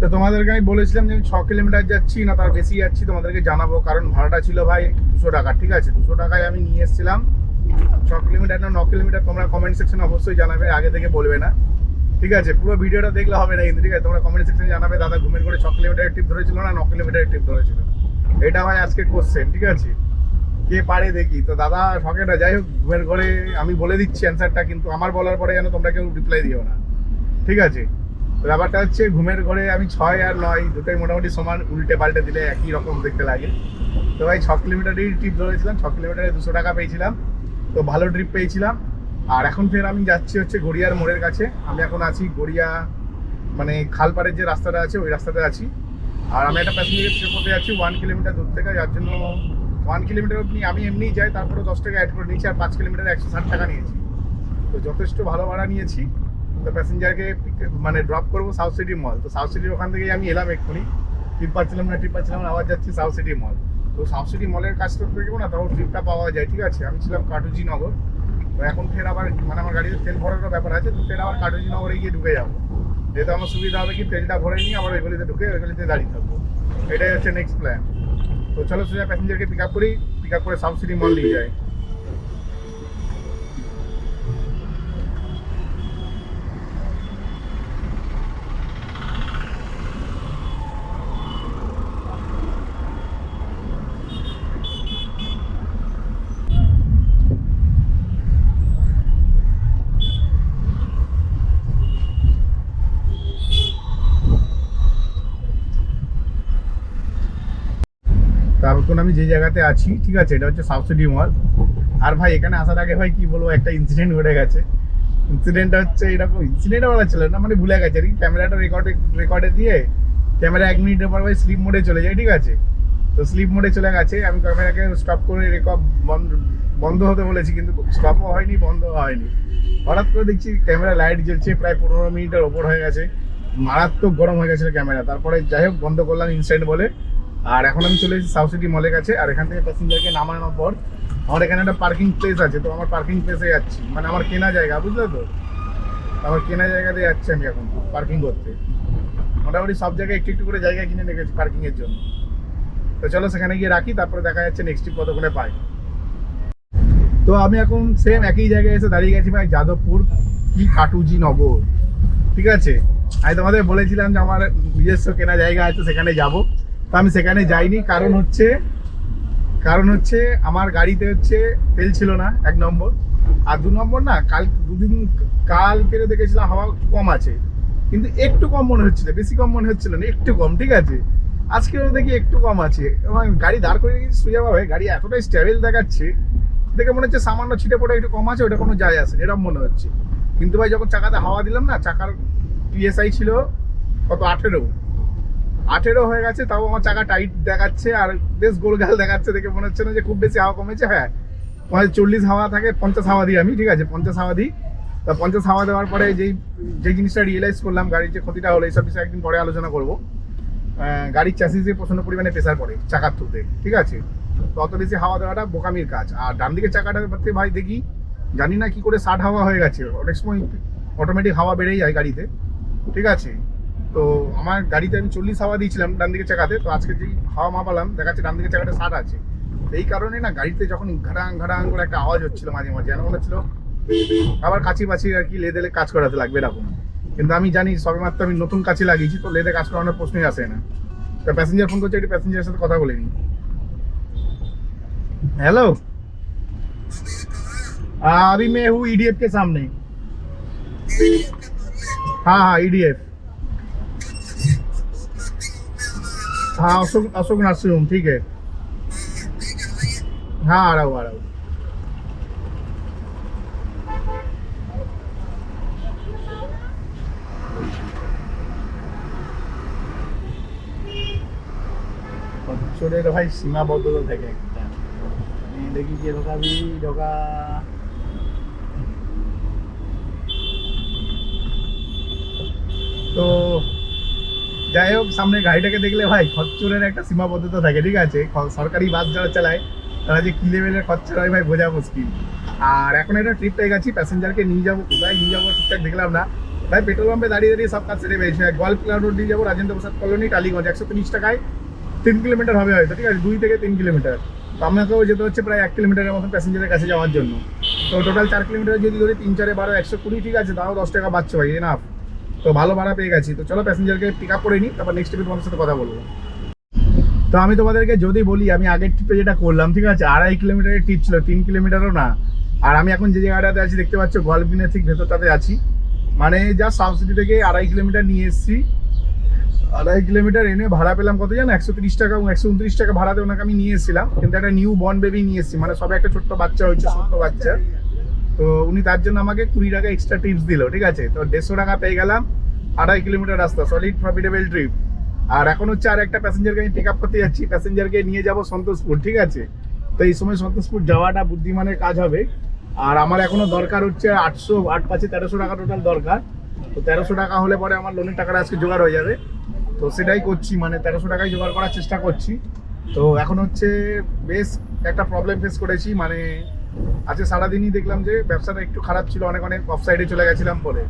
তো তোমাদেরকে আমি বলেছিলাম যে আমি ছ কিলোমিটার যাচ্ছি, না তার বেশি যাচ্ছি, তোমাদেরকে জানাব। কারণ ভাড়াটা ছিল ভাই দুশো টাকা, ঠিক আছে? দুশো টাকায় আমি নিয়ে এসেছিলাম। ছ কিলোমিটার না, ন কিলোমিটার তোমরা কমেন্ট সেকশনে অবশ্যই জানাবে, আগে থেকে বলবে না। ঠিক আছে? পুরো ভিডিওটা দেখলে হবে না কিন্তু, ঠিক আছে? তোমরা কমেন্ট সেকশনে জানাবে, দাদা ঘুমের করে ছ কিলোমিটারের ট্রিপ ধরেছিল না, ন কিলোমিটারের ট্রিপ ধরেছিল? এটা ভাই আজকে কোশ্চেন ঠিক আছে? কে পারে দেখি? তো দাদা না, যাই হোক, ঘুমের ঘরে আমি বলে দিচ্ছি অ্যান্সারটা কিন্তু আমার বলার পরে যেন তোমরা কেউ রিপ্লাই দিও না। ঠিক আছে? ব্যাপারটা হচ্ছে ঘুমের ঘরে আমি ছয় আর নয়, দুটোই মোটামুটি সমান, উল্টে পাল্টে দিলে একই রকম দেখতে লাগে। তো ভাই ছ কিলোমিটারই ট্রিপ ধরেছিলাম ছ কিলোমিটারে দুশো টাকা পেয়েছিলাম। তো ভালো ট্রিপ পেয়েছিলাম। আর এখন ফের আমি যাচ্ছি হচ্ছে গড়িয়ার মোড়ের কাছে। আমি এখন আছি গড়িয়া মানে খালপাড়ের যে রাস্তাটা আছে, ওই রাস্তাতে আছি। আর আমি একটা প্যাসেঞ্জার ট্রিপ করতে যাচ্ছি ওয়ান কিলোমিটার দূর থেকে, যার জন্য ওয়ান কিলোমিটার অব্দি আমি এমনিই যাই তারপরে দশ টাকা অ্যাড করে নিয়েছি, আর পাঁচ কিলোমিটার একশো ষাট টাকা নিয়েছি। তো যথেষ্ট ভালো ভাড়া নিয়েছি। তো প্যাসেঞ্জারকে মানে ড্রপ করব সাউথ সিটি মল তো সাউথ সিটির ওখান থেকেই আমি এলাম এক্ষুনি। ট্রিপ পাচ্ছিলাম না ট্রিপ পাচ্ছিলাম আবার যাচ্ছি সাউথ সিটি মল তো সাউথ সিটি মলের কাজ করতে দেখব না তখন ট্রিপটা পাওয়া যায়, ঠিক আছে? আমি ছিলাম কাটুজি নগর তো এখন ফের আবার মানে আমার গাড়িতে তেল ভরানোর ব্যাপার আছে, তো ফের আবার কাটুজি নগরে গিয়ে ঢুকে যাব। যেহেতু আমার সুবিধা হবে কি, তেলটা ভরে নিয়ে আবার ওই গলিতে ঢুকে ওই গলিতে দাঁড়িয়ে থাকব। এটাই হচ্ছে নেক্সট প্ল্যান তো চলো সোজা প্যাসেঞ্জারকে পিক আপ করি পিক আপ করে সাউথ সিটি মল নিয়ে যাই। তারপর আমি যে জায়গাতে আছি, ঠিক আছে, এটা হচ্ছে সিটি মল আর ভাই, এখানে আসার আগে ভাই, কি বলব, একটা ইনসিডেন্ট ঘটে গেছে। ইনসিডেন্টটা হচ্ছে, এরকম ইনসিডেন্ট বলা ছিল না মানে ভুলে গেছে। আর কি ক্যামেরাটা রেকর্ডে রেকর্ডে দিয়ে ক্যামেরা এক মিনিটের পর ভাই স্লিপ মোডে চলে যায়, ঠিক আছে? তো স্লিপ মোডে চলে গেছে, আমি ক্যামেরাকে স্টপ করে রেকর্ড বন্ধ বন্ধ হতে বলেছি, কিন্তু স্টপও হয়নি, বন্ধ হয়নি। হঠাৎ করে দেখছি ক্যামেরা লাইট জ্বলছে, প্রায় পনেরো মিনিটের ওপর হয়ে গেছে। মারাত্মক গরম হয়ে গেছিল ক্যামেরা তারপরে যাই হোক, বন্ধ করলাম ইনস্ট্যান্ট বলে। আর এখন আমি চলে এসেছি সাউথ সিটি মলের কাছে, আর এখান থেকে প্যাসেঞ্জারকে নামানোর পর আমার এখানে একটা পার্কিং প্লেস আছে, তো আমার পার্কিং প্লেসে যাচ্ছি। মানে আমার কেনা জায়গা, বুঝলে তো? আমার কেনা জায়গাতে যাচ্ছি আমি এখন পার্কিং করতে। মোটামুটি সব জায়গায় একটু একটু করে জায়গা কিনে রেখেছি পার্কিং এর জন্য। তো চলো সেখানে গিয়ে রাখি, তারপরে দেখা যাচ্ছে নেক্সট ট্রিপ কতক্ষণে পাই। তো আমি এখন সেম একই জায়গায় এসে দাঁড়িয়ে গেছি ভাই, যাদবপুর কি কাটুজি নগর। ঠিক আছে? আমি তোমাদের বলেছিলাম যে আমার নিজস্ব কেনা জায়গা আছে, সেখানে যাব। তো আমি সেখানে যাইনি। কারণ হচ্ছে কারণ হচ্ছে আমার গাড়িতে হচ্ছে তেল ছিল না, এক নম্বর। আর দু নম্বর না, কাল, দুদিন কালকে দেখেছিলাম হাওয়া কম আছে। কিন্তু একটু কম মনে হচ্ছিল, বেশি কম মনে হচ্ছিল না, একটু কম, ঠিক আছে? আজকেও দেখি একটু কম আছে। এবং গাড়ি দাঁড় করে রেখেছি সোজাভাবে গাড়ি এতটাই স্টেবল দেখাচ্ছে, দেখে মনে হচ্ছে সামান্য ছিটে পড়ে একটু কম আছে, ওটা কোনো যায় আসে এরকম মনে হচ্ছে। কিন্তু ভাই যখন চাকাতে হাওয়া দিলাম না, চাকার পিএসআই ছিল কত, আঠেরো? আঠেরো হয়ে গেছে, তাও আমার চাকা টাইট দেখাচ্ছে আর বেশ গোলগাল দেখাচ্ছে দেখে মনে হচ্ছে না যে খুব বেশি হাওয়া কমেছে। হ্যাঁ মানে চল্লিশ হাওয়া থাকে, পঞ্চাশ হাওয়া দিই আমি, ঠিক আছে, পঞ্চাশ হাওয়া দিই। তা পঞ্চাশ হাওয়া দেওয়ার পরে যেই যে জিনিসটা রিয়েলাইজ করলাম গাড়ির যে ক্ষতিটা হলো, এইসব বিষয়ে একদিন পরে আলোচনা করব। গাড়ির চাষিসে প্রচণ্ড পরিমাণে প্রেসার পড়ে চাকার থ্রুতে ঠিক আছে? তো অত বেশি হাওয়া দেওয়াটা বোকামির কাজ। আর ডান দিকের চাকাটাতে ভাই দেখি, জানি না কি করে ষাট হাওয়া হয়ে গেছে। অনেক সময় অটোমেটিক হাওয়া বেড়েই যায় গাড়িতে, ঠিক আছে? তো আমার গাড়িতে আমি চল্লিশ হাওয়া দিয়েছিলাম ডান দিকের চাকাতে তো আজকে যেই হাওয়া মাপালাম দেখাচ্ছে ডান দিকের চাকাটা ষাট আছে তো এই কারণে না গাড়িতে যখন ঘাটাং ঘাটাং করে একটা আওয়াজ হচ্ছিল মাঝে মাঝে যেন মনে হচ্ছিল আবার কাছি বাছি আর কি লেদে কাজ করাতে লাগবে এরকম কিন্তু আমি জানি সবেমাত্র আমি নতুন কাছে লাগিয়েছি তো লেদে কাজ করানোর প্রশ্নই আসে না তো প্যাসেঞ্জার ফোন করছে একটু প্যাসেঞ্জারের সাথে কথা বলে নিই हेलो हाँ अभी मैं हूँ ईडीएफ के सामने हाँ हाँ ईडीएफ हाँ अशोक अशोक नर्सिंग होम ठीक है हाँ आ रहा हूँ आ रहा हूँ বছরের ভাই সীমাবদ্ধতা থাকে একটা আমি দেখি যে ঢোকাবি ঢোকা তো যাই হোক, সামনে গাড়িটাকে দেখলে ভাই খচ্চরের একটা সীমাবদ্ধতা থাকে, ঠিক আছে? সরকারি বাস যারা চালায়, তারা যে কি লেভেলের খরচা হয় ভাই, বোঝা মুশকিল। আর এখন একটা ট্রিপ পেয়ে গেছি প্যাসেঞ্জারকে নিয়ে যাব, কোথায় নিয়ে যাব ঠিকঠাক দেখলাম না। ভাই পেট্রোল পাম্পে দাঁড়িয়ে দাঁড়িয়ে সব কাজ সেরে পেয়েছে গল্ফ ক্লাব রোড নিয়ে যাব, রাজেন্দ্র প্রসাদ কলোনি, টালিগঞ্জ, একশো তিরিশ টাকায় তিন কিলোমিটার হবে হয়তো, ঠিক আছে? দুই থেকে তিন কিলোমিটার তো আপনাকেও যেতে হচ্ছে প্রায় এক কিলোমিটারের মতন প্যাসেঞ্জারের কাছে যাওয়ার জন্য। তো টোটাল চার কিলোমিটার যদি ধরি, তিন, চারে বারো, একশো কুড়ি, ঠিক আছে? তাও দশ টাকা বাচ্চা ভাই এনাফ তো ভালো ভাড়া পেয়ে গেছি। তো চলো প্যাসেঞ্জারকে পিক আপ করে নিই, তারপর নেক্সট ট্রিপে তোমাদের সাথে কথা বলব। তো আমি তোমাদেরকে যদি বলি, আমি আগের ট্রিপে যেটা করলাম, ঠিক আছে? আড়াই কিলোমিটারের ট্রিপ ছিল, তিন কিলোমিটারও না। আর আমি এখন যে জায়গাটাতে আছি, দেখতে পাচ্ছ গল্পিনের ঠিক ভেতরটাতে আছি। মানে যা সাবসিডি থেকে আড়াই কিলোমিটার নিয়ে এসেছি। আড়াই কিলোমিটার এনে ভাড়া পেলাম কত জানো? একশো তিরিশ টাকা এবং একশো উনত্রিশ টাকা ভাড়াতে ওনাকে আমি নিয়ে এসেছিলাম। কিন্তু একটা নিউ বর্ন বেবি নিয়ে এসেছি। মানে সবে একটা ছোট্ট বাচ্চা হয়েছে, ছোট্ট বাচ্চা। তো উনি তার জন্য আমাকে কুড়ি টাকা এক্সট্রা টিপস দিল, ঠিক আছে? তো দেড়শো টাকা পেয়ে গেলাম, আড়াই কিলোমিটার রাস্তা সলিড প্রফিটেবল ট্রিপ আর এখন হচ্ছে আর একটা প্যাসেঞ্জারকে আমি পিক আপ করতে যাচ্ছি প্যাসেঞ্জারকে নিয়ে যাব সন্তোষপুর, ঠিক আছে? তো এই সময় সন্তোষপুর যাওয়াটা বুদ্ধিমানের কাজ হবে। আর আমার এখনও দরকার হচ্ছে আটশো, আট পাঁচে তেরোশো টাকা টোটাল দরকার। তো তেরোশো টাকা হলে পরে আমার লোনের টাকাটা আজকে জোগাড় হয়ে যাবে। তো সেটাই করছি মানে তেরোশো টাকায় জোগাড় করার চেষ্টা করছি। তো এখন হচ্ছে বেশ একটা প্রবলেম ফেস করেছি মানে আজকে সারাদিনই দেখলাম যে ব্যবসাটা একটু খারাপ ছিল, অনেক অনেক অফ সাইডে চলে গেছিলাম বলে।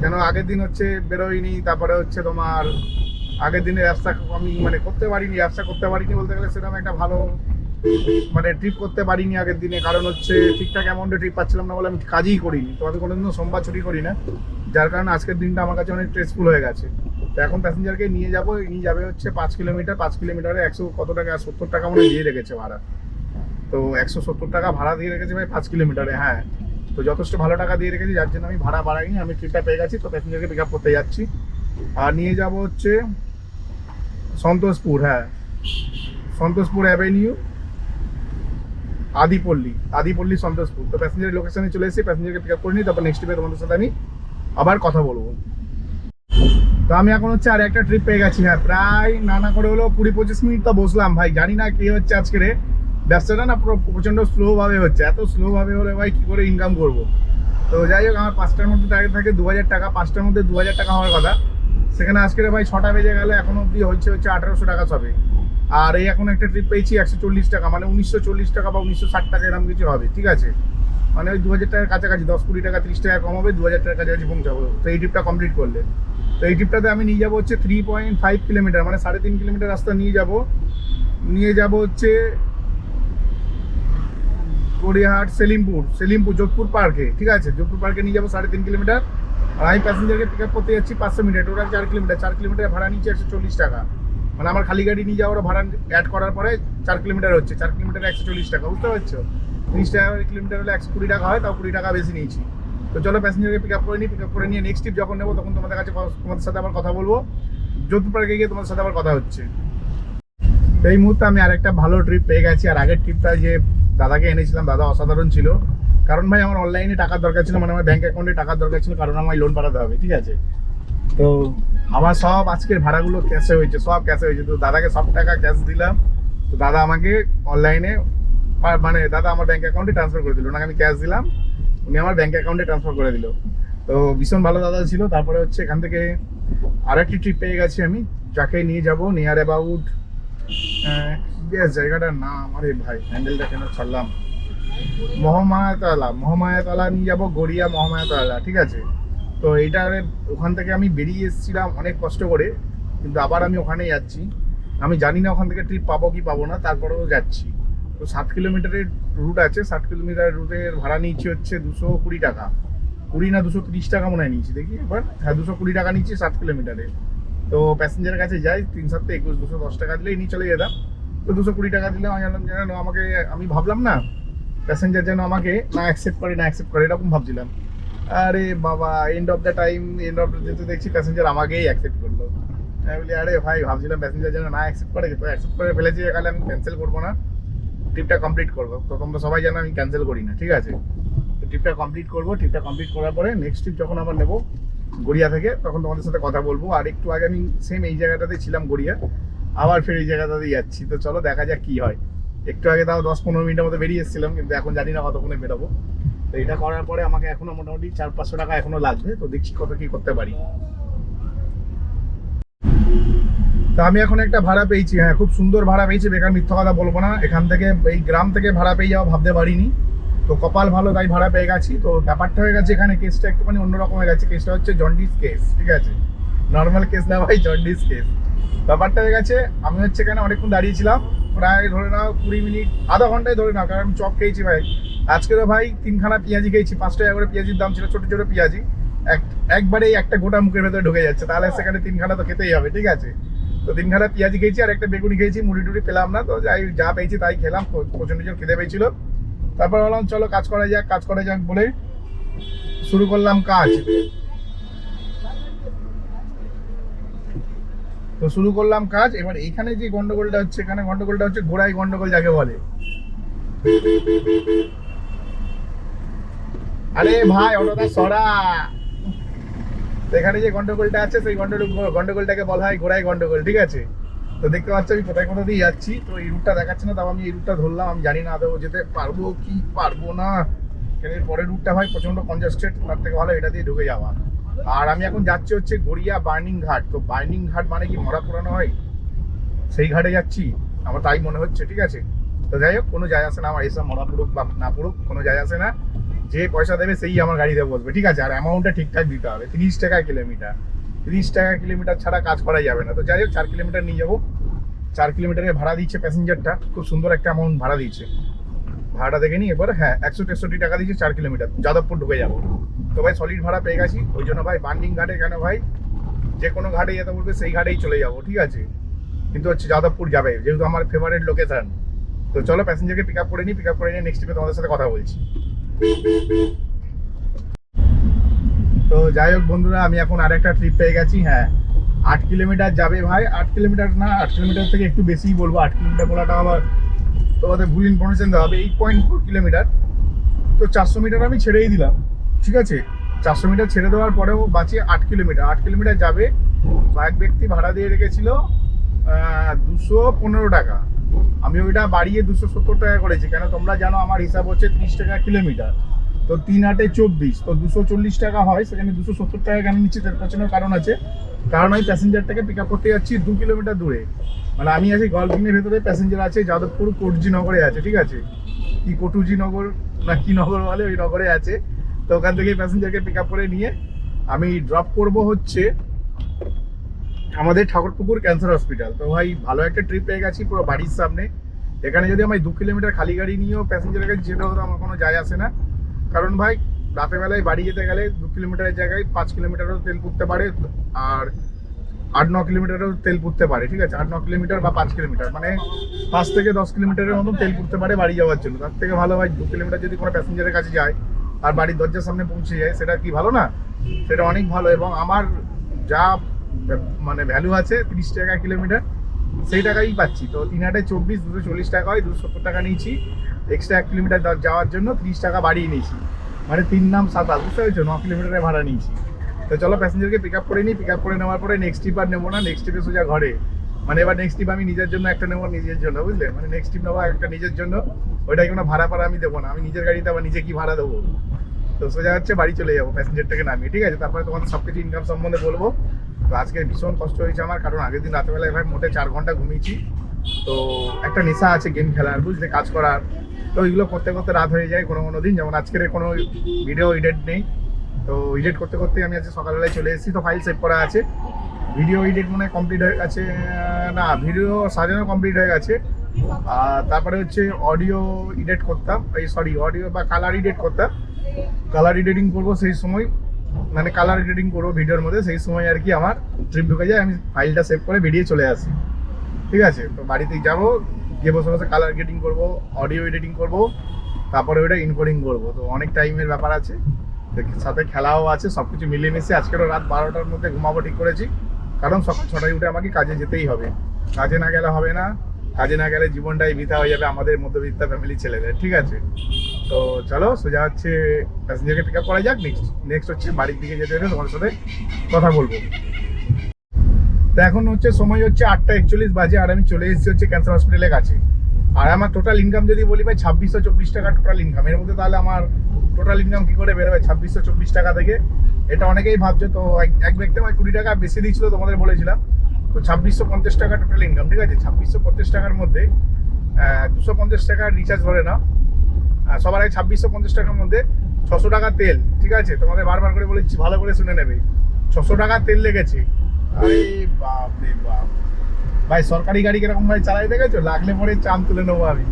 কেন আগের দিন হচ্ছে বেরোয়নি, তারপরে হচ্ছে তোমার আগের দিনে ব্যবসা আমি মানে করতে পারিনি, ব্যবসা করতে পারিনি বলতে গেলে সেরকম একটা ভালো মানে ট্রিপ করতে পারিনি আগের দিনে। কারণ হচ্ছে ঠিকঠাক অ্যামাউন্টে ট্রিপ পাচ্ছিলাম না বলে আমি কাজই করিনি। তো আমি কোনোদিনও সোমবার ছুটি করি না। যার কারণে আজকের দিনটা আমার কাছে অনেক স্ট্রেসফুল হয়ে গেছে। তো এখন প্যাসেঞ্জারকে নিয়ে যাব নিয়ে যাবে হচ্ছে পাঁচ কিলোমিটার, পাঁচ কিলোমিটারে একশো কত টাকা, সত্তর টাকা মনে দিয়ে রেখেছে ভাড়া। তো একশো সত্তর টাকা ভাড়া দিয়ে রেখেছি ভাই পাঁচ কিলোমিটারে হ্যাঁ। তো যথেষ্ট ভালো টাকা দিয়ে রেখেছি, যার জন্য আমি ভাড়া বাড়াইনি, আমি ট্রিপটা পেয়ে গেছি, তো প্যাসেঞ্জারকে পিক আপ করতে যাচ্ছি। আর নিয়ে যাব হচ্ছে সন্তোষপুর হ্যাঁ। সন্তোষপুর অ্যাভিনিউ আদিপল্লী আদিপল্লী সন্তোষপুর। তো প্যাসেঞ্জারের লোকেশনে চলে এসেছি প্যাসেঞ্জারকে পিক আপ করে নিই, তারপর নেক্সট ট্রিপে তোমাদের সাথে আমি আবার কথা বলব। তো আমি এখন হচ্ছে আর একটা ট্রিপ পেয়ে গেছি হ্যাঁ। প্রায় নানা করে হলো কুড়ি পঁচিশ মিনিট তো বসলাম, ভাই। জানি না কি হচ্ছে আজকে রে। ব্যবসাটা না পুরো প্রচণ্ড স্লো ভাবে হচ্ছে। এত স্লো ভাবে হলে ভাই কি করে ইনকাম করব? তো যাই হোক, আমার পাঁচটার মধ্যে টার্গেট থাকে দু হাজার টাকা, পাঁচটার মধ্যে দু হাজার টাকা হওয়ার কথা। সেখানে আজকে ভাই ছটা বেজে গেলে, এখন অব্দি হচ্ছে হচ্ছে আঠারোশো টাকা সবে। আর এই এখন একটা ট্রিপ পেয়েছি একশো চল্লিশ টাকা মানে উনিশশো চল্লিশ টাকা বা উনিশশো ষাট টাকা এরকম কিছু হবে, ঠিক আছে? মানে ওই দু হাজার টাকার কাছাকাছি, দশ কুড়ি টাকা, ত্রিশ টাকা কম হবে দু হাজার টাকার কাছাকাছি পৌঁছাবো। তো এই ট্রিপটা কমপ্লিট করলে। তো এই ট্রিপটাতে আমি নিয়ে যাব হচ্ছে থ্রি পয়েন্ট ফাইভ কিলোমিটার মানে সাড়ে তিন কিলোমিটার রাস্তা নিয়ে যাব। নিয়ে যাব হচ্ছে গড়িয়াহাট, সেলিমপুর সেলিমপুর যোধপুর পার্কে ঠিক আছে? যোধপুর পার্কে নিয়ে যাব সাড়ে তিন কিলোমিটার। আর আমি প্যাসেঞ্জারকে পিক আপ করতে যাচ্ছি পাঁচশো মিটার টোটাল চার কিলোমিটার চার কিলোমিটার ভাড়া নিচ্ছে একশো চল্লিশ টাকা। মানে আমার খালি গাড়ি নিয়ে যাওয়ার ভাড়া অ্যাড করার পরে চার কিলোমিটার হচ্ছে। চার কিলোমিটার একশো চল্লিশ টাকা, বুঝতে পারছ? তিরিশ টাকা কিলোমিটার হলে একশো কুড়ি টাকা হয়, তাও কুড়ি টাকা বেশি নিয়েছি। তো চলো প্যাসেঞ্জারকে পিক আপ করে নিই পিক আপ করে নিয়ে নেক্সট ট্রিপ যখন নেব তখন তোমাদের কাছে তোমাদের সাথে আবার কথা বলব। যোধপুর পার্কে গিয়ে তোমাদের সাথে আবার কথা হচ্ছে। এই মুহূর্তে আমি আরেকটা ভালো ট্রিপ পেয়ে গেছি। আর আগের ট্রিপটা যে দাদাকে এনেছিলাম, দাদা অসাধারণ ছিল। কারণ ভাই, আমার অনলাইনে টাকার দরকার ছিল মানে আমার ব্যাংক অ্যাকাউন্টে টাকার দরকার ছিল, কারণ আমার লোন পাঠাতে হবে, ঠিক আছে? তো আমার সব আজকের ভাড়াগুলো ক্যাশে হয়েছে, সব ক্যাশে হয়েছে। তো দাদাকে সব টাকা ক্যাশ দিলাম। তো দাদা আমাকে অনলাইনে মানে দাদা আমার ব্যাঙ্ক অ্যাকাউন্টে ট্রান্সফার করে দিল। ওনাকে আমি ক্যাশ দিলাম, উনি আমার ব্যাঙ্ক অ্যাকাউন্টে ট্রান্সফার করে দিল। তো ভীষণ ভালো দাদা ছিল। তারপরে হচ্ছে এখান থেকে আরেকটি ট্রিপ পেয়ে গেছি আমি। যাকে নিয়ে যাব নিয়ার অ্যাবাউট বেশ জায়গাটার নাম আরে ভাই, হ্যান্ডেলটা কেন ছাড়লাম? মহামায়াতলা মহামায়াতলা নিয়ে যাব, গড়িয়া মহামায়াতলা, ঠিক আছে? তো এইটা ওখান থেকে আমি বেরিয়ে এসেছিলাম অনেক কষ্ট করে, কিন্তু আবার আমি ওখানেই যাচ্ছি। আমি জানি না ওখান থেকে ট্রিপ পাবো কি পাবো না, তারপরেও যাচ্ছি। তো সাত কিলোমিটারের রুট আছে সাত কিলোমিটার রুটের ভাড়া নিচ্ছি হচ্ছে দুশো কুড়ি টাকা। কুড়ি না দুশো তিরিশ টাকা মনে হয় নিয়েছি, দেখি এবার হ্যাঁ দুশো কুড়ি টাকা নিচ্ছি সাত কিলোমিটারে। তো প্যাসেঞ্জারের কাছে যাই, তিন সাতটা একুশ, দুশো দশ টাকা দিলেই নিয়ে চলে যেতাম। তো দুশো কুড়ি টাকা দিলে আমি জানলাম যেন আমাকে, আমি ভাবলাম না প্যাসেঞ্জার যেন আমাকে না অ্যাকসেপ্ট করে, না অ্যাকসেপ্ট করে। এরকম ভাবছিলাম। আরে বাবা end of the time end of যেতে দেখছি প্যাসেঞ্জার আমাকেই অ্যাকসেপ্ট করল। আমি বলি, আরে ভাই, ভাবছিলাম প্যাসেঞ্জার যেন না অ্যাকসেপ্ট করে তো অ্যাকসেপ্ট করে ফেলেছি এখানে আমি ক্যান্সেল করব না। ট্রিপটা কমপ্লিট করব। তো তোমরা সবাই জানো, আমি ক্যান্সেল করি না, ঠিক আছে? তো ট্রিপটা কমপ্লিট করব ট্রিপটা কমপ্লিট করার পরে নেক্সট ট্রিপ যখন আবার নেব গড়িয়া থেকে, তখন তোমাদের সাথে কথা বলব। আর একটু আগে আমি সেম এই জায়গাটাতে ছিলাম গড়িয়া। আবার ফের এই জায়গাটাতে যাচ্ছি। তো চলো দেখা যাক কি হয়। একটু আগে তাও দশ পনেরো মিনিটের মতো বেরিয়ে এসেছিলাম, কিন্তু এখন জানি না কতক্ষণে বেরোবো। তো এটা করার পরে আমাকে এখনও মোটামুটি চার পাঁচশো টাকা এখনও লাগবে, তো দেখছি কত কি করতে পারি। তো আমি এখন একটা ভাড়া পেয়েছি হ্যাঁ খুব সুন্দর ভাড়া পেয়েছি, বেকার মিথ্যা কথা বলব না। এখান থেকে, এই গ্রাম থেকে ভাড়া পেয়ে যাওয়া ভাবতে পারিনি। তো কপাল ভালো, তাই ভাড়া পেয়ে গেছি। তো ব্যাপারটা হয়ে গেছে এখানে কেসটা একটুখানি অন্যরকম হয়ে গেছে। কেসটা হচ্ছে জন্ডিস কেস ঠিক আছে? নর্মাল কেস না ভাই জন্ডিস কেস ব্যাপারটা হয়ে গেছে আমি হচ্ছে এখানে অনেকক্ষণ দাঁড়িয়েছিলাম প্রায় ধরে নাও কুড়ি মিনিট আধা ঘন্টায় ধরে নাও কারণ আমি চপ খেয়েছি ভাই। আজকেরও ভাই তিনখানা পেঁয়াজি খেয়েছি পাঁচ টাকা করে পেঁয়াজির দাম ছিল ছোটো ছোটো পেঁয়াজি। এক একবারেই একটা গোটা মুখের ভেতরে ঢুকে যাচ্ছে তাহলে সেখানে তিনখানা তো খেতেই হবে ঠিক আছে? তো তিনখানা পেঁয়াজি খেয়েছি আর একটা বেগুনি খেয়েছি মুড়ি টুড়ি পেলাম না তো যাই যা পেয়েছি তাই খেলাম প্র- প্রচণ্ড জোর খেতে পেয়েছিল। তারপর বললাম চলো কাজ করা যাক কাজ করা যাক বলে শুরু করলাম কাজ। তো শুরু করলাম কাজ, এবার এখানে যে গন্ডগোলটা হচ্ছে, এখানে গন্ডগোলটা হচ্ছে গোড়াই গন্ডগোল যাকে বলে। আরে ভাই, অটোটা সরা। এখানে যে গন্ডগোলটা আছে, সেই গন্ডগোল, গন্ডগোলটাকে বলা হয় গোড়াই গন্ডগোল, ঠিক আছে? তো দেখতে পাচ্ছ, আমি কোথায় কোথা দিয়ে যাচ্ছি। তো এই রুটটা দেখাচ্ছে না, তাও আমি এই রুটটা ধরলাম, আমি জানি না আদৌ যেতে পারব কি পারব না। এর পরের রুটটা ভাই প্রচণ্ড কনজাস্টেড তার থেকে ভালো এটা দিয়ে ঢুকে যাওয়া। আর আমি এখন যাচ্ছি হচ্ছে গড়িয়া বার্নিং ঘাট। তো বার্নিং ঘাট মানে কি মরা পুরানো হয়? সেই ঘাটে যাচ্ছি। আমার তাই মনে হচ্ছে, ঠিক আছে? তো যাই হোক, কোনো যায় আসে না আমার এসব মরা পুরুক বা না পুরুক, কোনো যায় আসে না। যে পয়সা দেবে সেই আমার গাড়িতে বসবে, ঠিক আছে? আর অ্যামাউন্টটা ঠিকঠাক দিতে হবে। তিরিশ টাকা কিলোমিটার। তিরিশ টাকা কিলোমিটার ছাড়া কাজ করা যাবে না। তো যাই হোক, চার কিলোমিটার নিয়ে যাব। চার কিলোমিটারে ভাড়া দিচ্ছে প্যাসেঞ্জারটা। খুব সুন্দর একটা অ্যামাউন্ট ভাড়া দিচ্ছে। ভাড়াটা দেখে নিই এবার হ্যাঁ একশো তেষট্টি টাকা দিচ্ছে চার কিলোমিটার। যাদবপুর ঢুকে যাব। তো ভাই সলিড ভাড়া পেয়ে গেছি। ওই জন্য ভাই বান্ডিং ঘাটে কেন ভাই? যে কোনো ঘাটে যেতে বলবে, সেই ঘাটেই চলে যাব, ঠিক আছে? কিন্তু হচ্ছে যাদবপুর যাবে, যেহেতু আমার ফেভারিট লোকেশান তো চলো প্যাসেঞ্জারকে পিক আপ করে নিই পিক আপ করে নিয়ে নেক্সট ট্রিপে তোমাদের সাথে কথা বলছি। তো যাই হোক বন্ধুরা, আমি এখন আরেকটা ট্রিপ পেয়ে গেছি হ্যাঁ। আট কিলোমিটার যাবে ভাই, আট কিলোমিটার না, আট কিলোমিটার থেকে একটু বেশিই বলব, আট কিলোমিটার বলাটা আবার তোমাদের ভুল ইনফরমেশন দেওয়া হবে এইট পয়েন্ট ফোর কিলোমিটার। তো চারশো মিটার আমি ছেড়েই দিলাম। ঠিক আছে? চারশো মিটার ছেড়ে দেওয়ার পরেও বাঁচিয়ে আট কিলোমিটার। আট কিলোমিটার যাবে। বা এক ব্যক্তি ভাড়া দিয়ে রেখেছিল দুশো পনেরো টাকা। আমি ওইটা বাড়িয়ে দুশো সত্তর টাকা করেছি। কেন তোমরা জানো আমার হিসাব হচ্ছে ত্রিশ টাকা কিলোমিটার। তো তিন আটে চব্বিশ। তো দুশো চল্লিশ টাকা হয় সেখানে দুশো সত্তর টাকা কেন নিচ্ছি? তার পেছনের কারণ আছে। কারণ আমি প্যাসেঞ্জারটাকে পিক আপ করতে যাচ্ছি দু কিলোমিটার দূরে। মানে আমি আছি গলফিনের ভেতরে, প্যাসেঞ্জার আছে যাদবপুর কোটজি নগরে আছে, ঠিক আছে? কি কটুজি নগর না কি নগর বলে ওই নগরে আছে। তো ওখান থেকে প্যাসেঞ্জারকে পিক আপ করে নিয়ে আমি ড্রপ করব হচ্ছে আমাদের ঠাকুরপুকুর ক্যান্সার হসপিটাল তো ভাই, ভালো একটা ট্রিপ পেয়ে গেছি পুরো বাড়ির সামনে। এখানে যদি আমি দু কিলোমিটার খালি গাড়ি নিয়েও প্যাসেঞ্জারের কাছে যেতে হতো আমার কোনো যায় আসে না। কারণ ভাই রাতের বেলায় বাড়ি যেতে গেলে দু কিলোমিটারের জায়গায় পাঁচ কিলোমিটারও তেল পুড়তে পারে আর আট, ন কিলোমিটারও তেল পুড়তে পারে, ঠিক আছে? আট, ন কিলোমিটার বা পাঁচ কিলোমিটার মানে পাঁচ থেকে দশ কিলোমিটারের মতন তেল পুড়তে পারে বাড়ি যাওয়ার জন্য। তার থেকে ভালো ভাই, দু কিলোমিটার যদি কোনো প্যাসেঞ্জারের কাছে যায় আর বাড়ির দরজার সামনে পৌঁছে যায়, সেটা কি ভালো না? সেটা অনেক ভালো এবং আমার যা মানে ভ্যালু আছে তিরিশ টাকা কিলোমিটার সেই টাকাই পাচ্ছি। তো তিন হাটে চব্বিশ, দুশো চল্লিশ টাকা হয়, দুশো সত্তর টাকা নিয়েছি। এক্সট্রা এক কিলোমিটার যাওয়ার জন্য তিরিশ টাকা বাড়িয়ে নিয়েছি। মানে তিন নাম সাতাশ বুঝতে পেরেছ? ন কিলোমিটারে ভাড়া নিয়েছি। তো চলো প্যাসেঞ্জারকে পিক আপ করে নিই পিক আপ করে নেওয়ার পরে নেক্সট ট্রিপ আর নেব না নেক্সট ট্রিপে সোজা ঘরে। মানে এবার নেক্সট ট্রিপ আমি নিজের জন্য একটা নেব, নিজের জন্য, বুঝলে? মানে নেক্সট ট্রিপ নেব একটা নিজের জন্য। ওইটাই কোনো ভাড়া ফাড়া আমি দেবো না। আমি নিজের গাড়িতে আবার নিজে কি ভাড়া দেবো? তো সোজা হচ্ছে বাড়ি চলে যাব প্যাসেঞ্জারটাকে নামিয়ে, ঠিক আছে? তারপরে তোমাদের সব কিছু ইনকাম সম্বন্ধে বলব। তো আজকে ভীষণ কষ্ট হয়েছে আমার, কারণ আগের দিন রাতেবেলায় ভাই মোটে চার ঘণ্টা ঘুমিয়েছি। তো একটা নেশা আছে গেম খেলার, বুঝলে? কাজ করার। তো এগুলো করতে করতে রাত হয়ে যায় কোনো কোনো দিন। যেমন আজকের কোনো ভিডিও এডিট নেই। তো এডিট করতে করতে আমি আজকে সকালবেলায় চলে এসেছি। তো ফাইল সেভ করা আছে। ভিডিও এডিট মনে কমপ্লিট হয়ে গেছে না, ভিডিও সাজানো কমপ্লিট হয়ে গেছে। আর তারপরে হচ্ছে অডিও এডিট করতাম, এই সরি অডিও বা কালার এডিট করতাম। কালার এডিটিং করব সেই সময় মানে কালার এডিটিং করব ভিডিওর মধ্যে, সেই সময় আর কি আমার ট্রিপ ঢুকে যায়, আমি ফাইলটা সেভ করে বেরিয়ে চলে আসি। ঠিক আছে? তো বাড়িতে যাব, গিয়ে বসে বসে কালার এডিটিং করব অডিও এডিটিং করব, তারপরে ওইটা ইনকোডিং করব। তো অনেক টাইমের ব্যাপার আছে সাথে খেলাও আছে সব কিছু মিলিয়ে মিশিয়ে আজকেরও রাত বারোটার মধ্যে ঘুমাবো ঠিক করেছি। কারণ সব ছটায় উঠে আমাকে কাজে যেতেই হবে। কাজে না গেলে হবে না। কাজে না গেলে জীবনটাই বৃথা হয়ে যাবে আমাদের মধ্যবিত্ত ফ্যামিলি ছেলেদের, ঠিক আছে? তো চলো, সোজা হচ্ছে প্যাসেঞ্জারকে পিক আপ করা যাক। নেক্সট নেক্সট হচ্ছে বাড়ির দিকে যেতে যেতে তোমার সাথে কথা বলব। তো এখন হচ্ছে সময় হচ্ছে আটটা একচল্লিশ বাজে, আর আমি চলে এসেছি হচ্ছে ক্যান্সার হসপিটালের কাছে। আর আমার টোটাল ইনকাম যদি বলি ভাই, ছাব্বিশশো চব্বিশ টাকা টোটাল ইনকাম এর মধ্যে তাহলে আমার টোটাল ইনকাম কী করে বেরোবে? ছাব্বিশশো চব্বিশ টাকা থেকে এটা অনেকেই ভাবছে, তো এক- ব্যক্তি আমার কুড়ি টাকা বেশি দিয়েছিল তোমাদের বলেছিলাম। তো ছাব্বিশশো পঞ্চাশ টাকা টোটাল ইনকাম ঠিক আছে? ছাব্বিশশো পঞ্চাশ টাকার মধ্যে দুশো পঞ্চাশ টাকার রিচার্জ ধরে না সবার আগে ছাব্বিশশো পঞ্চাশ টাকার মধ্যে ছশো টাকা তেল, ঠিক আছে? তোমাদের বারবার করে বলেছি, ভালো করে শুনে নেবে। ছশো টাকা তেল লেগেছে। আরে বাপ রে বাপ। ভাই, সরকারি গাড়ি কীরকম ভাই চালাই দেখেছ? লাগলে পরে চান তুলে নেব আমি।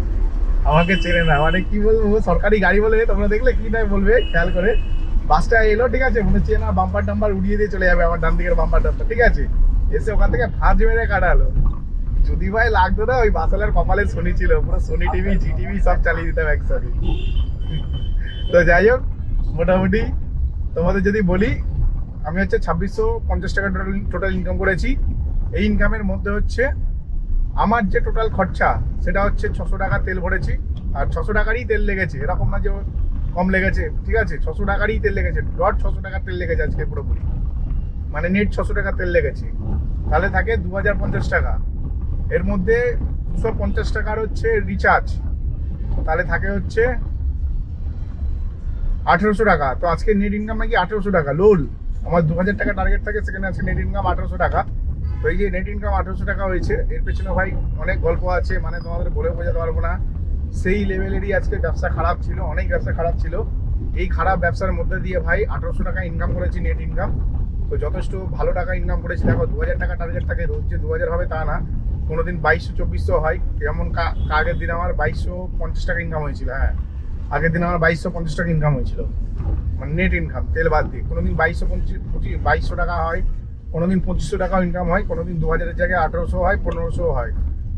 আমাকে চেনে না। মানে কি বলব, সরকারি গাড়ি বলে তোমরা দেখলে কি নাই বলবে? খেয়াল করে। বাসটা এলো, ঠিক আছে? মনে হচ্ছে না বাম্পার টাম্পার উড়িয়ে দিয়ে চলে যাবে আমার ডান দিকের বাম্পার টাম্পার ঠিক আছে? এসে ওখান থেকে ভাঁজ মেরে কাটালো। যদি ভাই লাগতো না, ওই বাসালের কপালে সোনি ছিল, পুরো সোনি টিভি জি টিভি সব চালিয়ে দিতাম একসাথে। তো যাই হোক, মোটামুটি তোমাদের যদি বলি, আমি হচ্ছে ছাব্বিশশো পঞ্চাশ টাকা টোটাল টোটাল ইনকাম করেছি। এই ইনকামের মধ্যে হচ্ছে, আমার যে টোটাল খরচা, সেটা হচ্ছে ছশো টাকা তেল ভরেছি। আর ছশো টাকারই তেল লেগেছে। এরকম না যে কম লেগেছে, ঠিক আছে? ছশো টাকারই তেল লেগেছে। ডট ছশো টাকার তেল লেগেছে আজকে পুরোপুরি। মানে নেট ছশো টাকার তেল লেগেছে। তাহলে থাকে দু হাজার পঞ্চাশ টাকা। এর মধ্যে দুশো পঞ্চাশ টাকার হচ্ছে রিচার্জ তাহলে থাকে হচ্ছে আঠেরোশো টাকা। তো আজকে নেট ইনকাম নাকি আঠেরোশো টাকা। লোল, আমার দু হাজার টাকা টার্গেট থাকে, সেখানে আজকে নেট ইনকাম আঠেরোশো টাকা। তো এই যে নেট ইনকাম আঠেরোশো টাকা হয়েছে, এর পেছনে ভাই অনেক গল্প আছে মানে তোমাদের বলে বোঝাতে পারব না। সেই লেভেলেরই আজকে ব্যবসা খারাপ ছিল, অনেক ব্যবসা খারাপ ছিল। এই খারাপ ব্যবসার মধ্যে দিয়ে ভাই আঠেরোশো টাকা ইনকাম করেছি নেট ইনকাম তো যথেষ্ট ভালো টাকা ইনকাম করেছি। দেখো দু হাজার টাকা টার্গেট থাকে, রোজ যে দু হাজার হবে তা না। কোনো দিন বাইশশো, চব্বিশশো হয়। যেমন আগের দিন আমার বাইশশো পঞ্চাশ টাকা ইনকাম হয়েছিল হ্যাঁ। আগের দিন আমার বাইশশো পঞ্চাশ টাকা ইনকাম হয়েছিল। মানে নেট ইনকাম তেল বাদ দিয়ে। কোনো দিন বাইশশো পঁচিশ বাইশশো টাকা হয়। কোনো দিন পঁচিশশো টাকাও ইনকাম হয়। কোনো দিন দু হাজারের জায়গায় আঠেরোশো হয়, পনেরোশো হয়।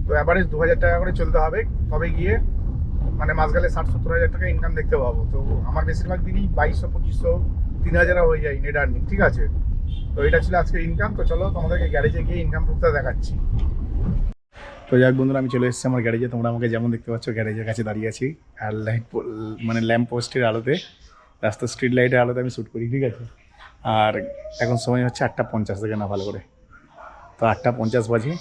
তো অ্যাভারেজ দু হাজার টাকা করে চলতে হবে। তবে গিয়ে মানে মাস গেলে ষাট, সত্তর হাজার টাকা ইনকাম দেখতে পাবো। তো আমার বেশিরভাগ দিনই বাইশশো, পঁচিশশো, তিন হাজারও হয়ে যায় নেট আর্নিং ঠিক আছে? তো এটা ছিল আজকে ইনকাম তো চলো তোমাদেরকে গ্যারেজে গিয়ে ইনকাম করতে দেখাচ্ছি। তো যাক বন্ধুরা, আমি চলে এসেছি আমার গ্যারেজে তোমরা আমাকে যেমন দেখতে পাচ্ছ গ্যারেজের কাছে দাঁড়িয়ে আছি। আর লাইট মানে ল্যাম্প পোস্টের আলোতে রাস্তা স্ট্রিট লাইটের আলোতে আমি শ্যুট করি, ঠিক আছে? আর এখন সময় হচ্ছে আটটা পঞ্চাশ থেকে না ভালো করে। তো আটটা পঞ্চাশ বাজে।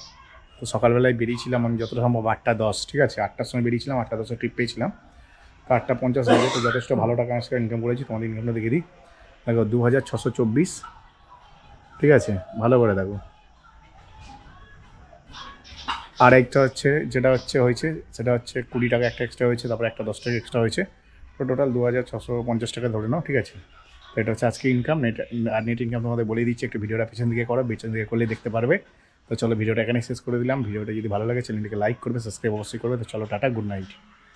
তো সকালবেলায় বেরিয়েছিলাম আমি যতটা সম্ভব আটটা দশ, ঠিক আছে? আটটার সময় বেরিয়েছিলাম, আটটা দশে ট্রিপ পেয়েছিলাম। তো আটটা পঞ্চাশ বাজে তো যথেষ্ট ভালো টাকা আজকে ইনকাম করেছি। তোমাদের ইনকামটা দেখে দিই। দেখো দু হাজার ছশো চব্বিশ, ঠিক আছে? ভালো করে দেখো। আর একটা হচ্ছে, যেটা হচ্ছে, হয়েছে, সেটা হচ্ছে কুড়ি টাকা একটা এক্সট্রা হয়েছে, তারপরে একটা দশ টাকা এক্সট্রা হয়েছে। তো টোটাল দু হাজার ছশো পঞ্চাশ টাকা ধরে নাও, ঠিক আছে? তো এটা হচ্ছে আজকে ইনকাম নেট আর নেট ইনকাম তোমাদের বলে দিচ্ছি, একটু ভিডিওটা পিছন দিকে করো, পিছন দিকে করলে দেখতে পারবে। তো চলো ভিডিওটা এখানে শেষ করে দিলাম। ভিডিওটা যদি ভালো লাগে, চ্যানেলটিকে লাইক করবে সাবস্ক্রাইব অবশ্যই করবে। তো চলো, টাটা গুড নাইট